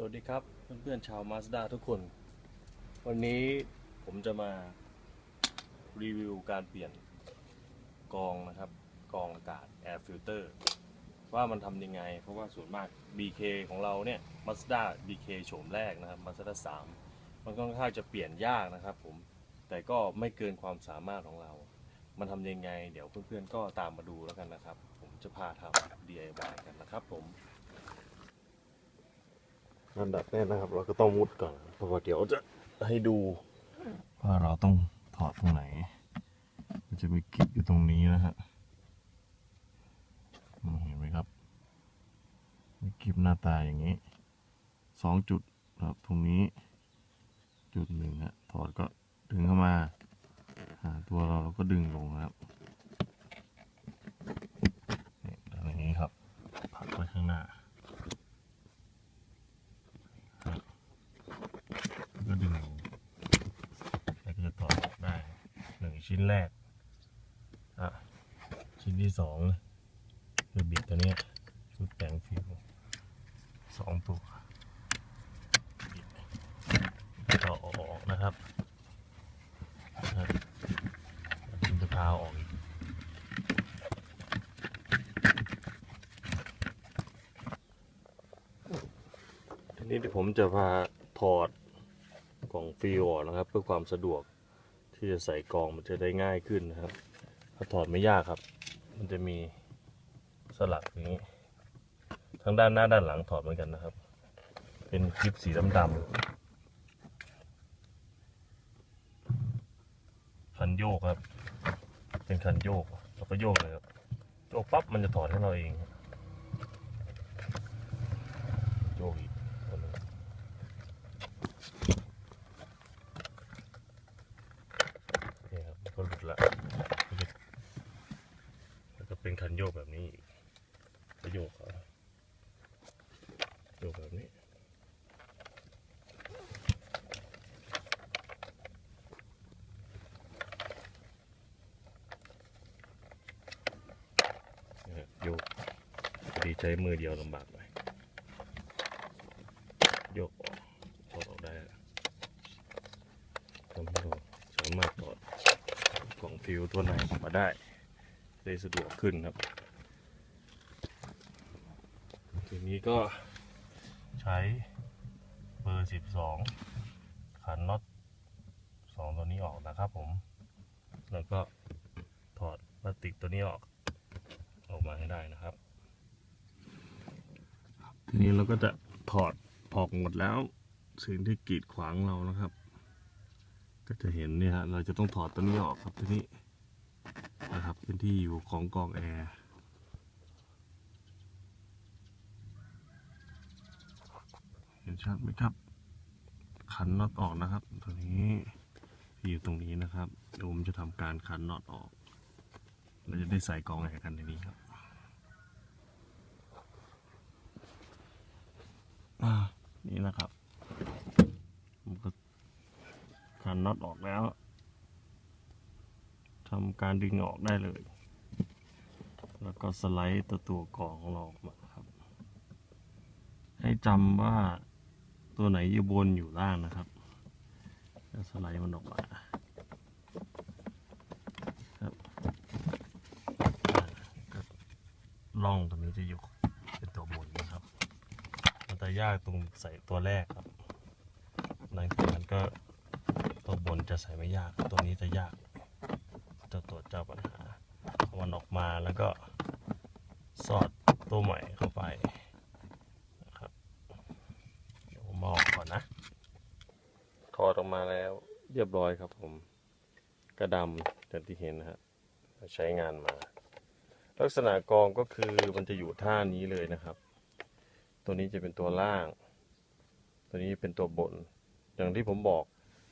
สวัสดีครับเพื่อนๆชาวมาสด้าทุกคน วันนี้ผมจะมารีวิวการเปลี่ยนกรองนะครับกรองอากาศ Air Filter ว่ามันทำยังไง เพราะว่าส่วนมาก BK ของเราเนี่ย Mazda BK โฉมแรกนะครับ Mazda 3มันค่อนข้างจะเปลี่ยนยากนะครับผมแต่ก็ไม่เกินความสามารถของเรา มันทำยังไง เดี๋ยวเพื่อนๆก็ตามมาดูแล้วกันนะครับ ผมจะพาทำ DIY กันนะครับผม อันดับแรกนะครับ เราก็ต้องมุดก่อนเพราะว่าเดี๋ยวจะให้ดูว่าเราต้องถอดตรงไหน มันจะมีกิบอยู่ตรงนี้นะฮะอืมเห็นไหมครับ มีกิบหน้าตาอย่างนี้สองจุดครับตรงนี้ จุดหนึ่งฮะถอดก็ดึงเข้ามาหาตัวเราเราก็ดึงลงครับนี่อย่างนี้ครับผลักไปข้างหน้า ก็ดึงออกแล้วก็จะถอดออกได้หนึ่ง ชิ้นแรก อะ ชิ้นที่สองคือบิดตัวเนี้ยชุดแต่งฟิวสองตัวบิดต่อออกนะครับนะครับแล้วผมจะพาออกอีกทีนี้ผมจะพาถอดกล่องฟิวออกนะครับ เพื่อความสะดวก ที่จะใส่กองมันจะได้ง่ายขึ้นนะครับถ้าถอดไม่ยากครับ มันจะมีสลักอย่างนี้ทั้งด้านหน้าด้านหลังถอดเหมือนกันนะครับ เป็นคลิปสีดำๆคันโยกครับ เป็นคันโยกเราก็โยกเลยครับโยกปั๊บมันจะถอดให้เราเองโยกอีกคนหนึ่ง นี่ครับมันก็หลุดละแล้วก็ เป็นคันโยกแบบนี้อีกก็โยกเอาโยกแบบนี้โยกดีใช้มือเดียวลำบากหน่อยโยกออกถอดออกได้ทำให้เราสามารถถอดกล่องฟิวตัวไหนออกมาได้ ได้สะดวกขึ้นครับทีนี้ก็ใช้เบอร์ 12 ขันน็อตสองตัวนี้ออกนะครับผม แล้วก็ถอดพลาสติกตัวนี้ออก ออกมาให้ได้นะครับ ทีนี้เราก็จะถอดออกหมดแล้วสิ่งที่กีดขวางเรานะครับ ก็จะเห็นเนี่ยฮะเราจะต้องถอดตัวนี้ออกครับทีนี้ นะครับ เป็นที่อยู่ของกองแอร์เห็นชัดไหมครับ ขันน็อตออกนะครับ ตัวนี้ที่อยู่ตรงนี้นะครับเดี๋ยวผมจะทำการขันน็อตออก เราจะได้ใส่กองแอร์กันในนี้ครับนี่นะครับผมก็ขันน็อตออกแล้ว ทำการดึงออกได้เลย แล้วก็สไลด์ตัวตัวกรองของเราออกมาครับ ให้จำว่าตัวไหนอยู่บนอยู่ล่างนะครับแล้วสไลด์มันออกมาครับก็ล่องตัวนี้จะอยู่เป็นตัวบนนะครับ มันจะยากตรงใส่ตัวแรกครับหลังจากนั้นก็ตัวบนจะใส่ไม่ยาก ตัวนี้จะยาก ตัวเจ้าปัญหาเอามันออกมาแล้วก็สอดตัวใหม่เข้าไปนะครับเดี๋ยวผมออกก่อนนะถอดออกมาแล้วเรียบร้อยครับผม กระดำอย่างที่เห็นนะฮะใช้งานมา ลักษณะกองก็คือมันจะอยู่ท่านี้เลยนะครับ ตัวนี้จะเป็นตัวล่าง ตัวนี้เป็นตัวบน อย่างที่ผมบอก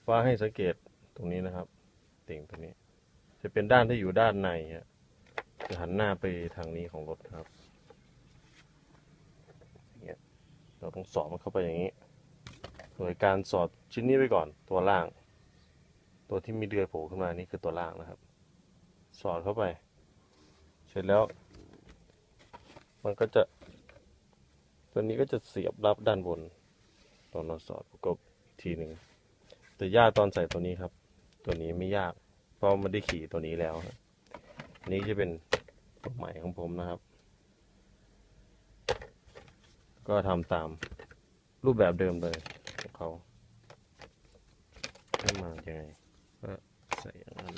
ว่าให้สังเกตตรงนี้นะครับ ติ่งตรงนี้ จะเป็นด้านที่อยู่ด้านในจะหันหน้าไปทางนี้ของรถครับเงี้ยเราต้องสอดมันเข้าไปอย่างนี้ โดยการสอดชิ้นนี้ไว้ก่อนตัวล่าง ตัวที่มีเดือยโผล่ขึ้นมานี่คือตัวล่างนะครับ สอดเข้าไป เสร็จแล้ว มันก็จะ ตัวนี้ก็จะเสียบรับด้านบนตอนเราสอดประกบทีหนึ่งแต่ยากตอนใส่ตัวนี้ครับ ตัวนี้ไม่ยาก เพราะมันได้ขี่ตัวนี้แล้วครับอันนี้จะเป็นตัวใหม่ของผมนะครับ ก็ทำตามรูปแบบเดิมเลยของเขาให้มาอยังไงก็ใส่อย่างนั้น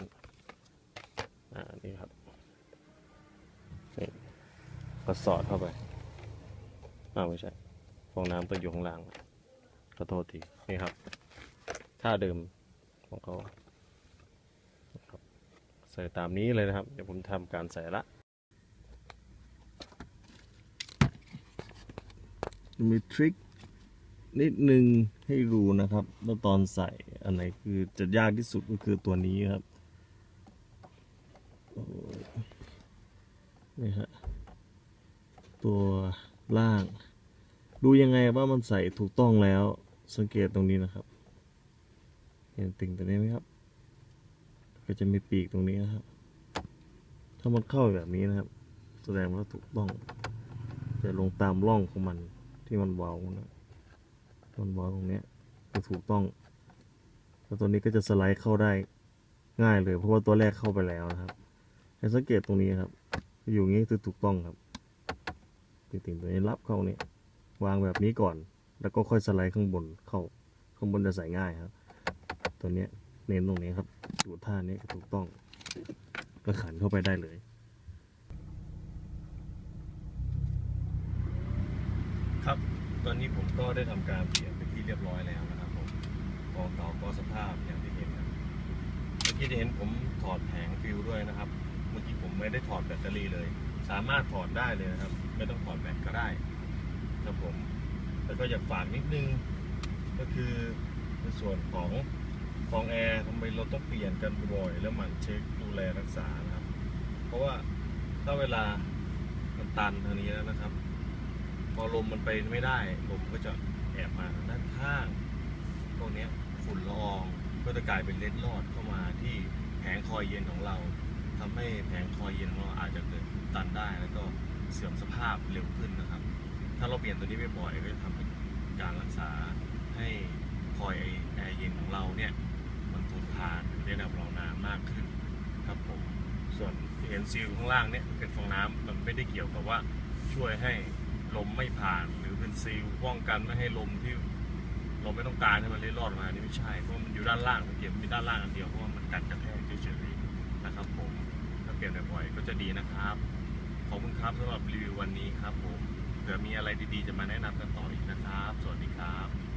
อ่านี่ครับนี่ก็สอดเข้าไปอ้าวไม่ใช่ฟองน้ำก็อยู่ข้างล่างขอโทษทีนี่ครับท่าเดิมของเขา ใส่ตามนี้เลยนะครับ เดี๋ยวผมทำการใส่ละ มีทริคนิดนึงให้รู้นะครับว่าตอนใส่อันไหนคือจะยากที่สุดก็คือตัวนี้ครับนี่ฮะตัวล่าง ดูยังไงว่ามันใส่ถูกต้องแล้วสังเกตตรงนี้นะครับ เห็นติ่งตัวนี้ไหมครับ ก็จะมีปีกตรงนี้นะครับ ถ้ามันเข้าแบบนี้นะครับ แสดงว่าถูกต้องจะลงตามร่องของมันที่มันเว้านะมันเว้าตรงนี้จะถูกต้อง แล้วตัวนี้ก็จะสไลด์เข้าได้ง่ายเลย เพราะว่าตัวแรกเข้าไปแล้วนะครับให้สังเกตตรงนี้ครับ อยู่งี้คือถูกต้องครับติ่งๆตัวนี้รับเข้าเนี่ยวางแบบนี้ก่อน แล้วก็ค่อยสไลด์ข้างบนเข้าข้างบนจะใส่ง่ายครับ ตัวเนี้ย เน้นตรงนี้ครับดูท่านี้ถูกต้องก็ขันเข้าไปได้เลยครับตอนนี้ผมก็ได้ทำการเปลี่ยนเป็นที่เรียบร้อยแล้วนะครับผมกองเก่าก็สภาพอย่างที่เห็นครับเมื่อกี้ได้เห็นผมถอดแผงฟิวด้วยนะครับ เมื่อกี้ผมไม่ได้ถอดแบตเตอรี่เลย สามารถถอดได้เลยนะครับ ไม่ต้องถอดแบตก็ได้ครับผมแต่ก็อยากฝากนิดนึง ก็คือในส่วนของ ฟองแอร์ทำไมเราต้องเปลี่ยนกันบ่อยแล้วหมั่นเช็คดูแลรักษานะครับ เพราะว่าถ้าเวลามันตันทางนี้แล้วนะครับ พอลมมันไปไม่ได้ลมก็จะแอบมาด้านข้างพวกนี้ฝุ่นละอองก็จะกลายเป็นเล็ดลอดเข้ามาที่แผงคอยเย็นของเราทำให้แผงคอยเย็นของเราอาจจะเกิดตันได้แล้วก็เสื่อมสภาพเร็วขึ้นนะครับ ถ้าเราเปลี่ยนตัวนี้บ่อยๆก็จะทำให้การรักษาให้คอยแอร์เย็นของเราเนี่ย มันทนทานได้ระดับเรานานมากขึ้นครับผม ส่วนที่เห็น ซีลข้างล่างเนี่ยเป็นฟองน้ำมันไม่ได้เกี่ยวกับว่าช่วยให้ลมไม่ผ่านหรือเป็นซีลป้องกันไม่ให้ลมที่เราไม่ต้องการให้มันเล็ดลอดมานี่ไม่ใช่เพราะมันอยู่ด้านล่างเกตมันมีด้านล่างอันเดียวเพราะว่ามันกัดกระแทกเฉยๆนะครับผมถ้าเปลี่ยนบ่อยๆก็จะดีนะครับขอบคุณครับสำหรับรีวิววันนี้ครับผมเผื่อมีอะไรดีๆจะมาแนะนำกันต่ออีกนะครับ สวัสดีครับ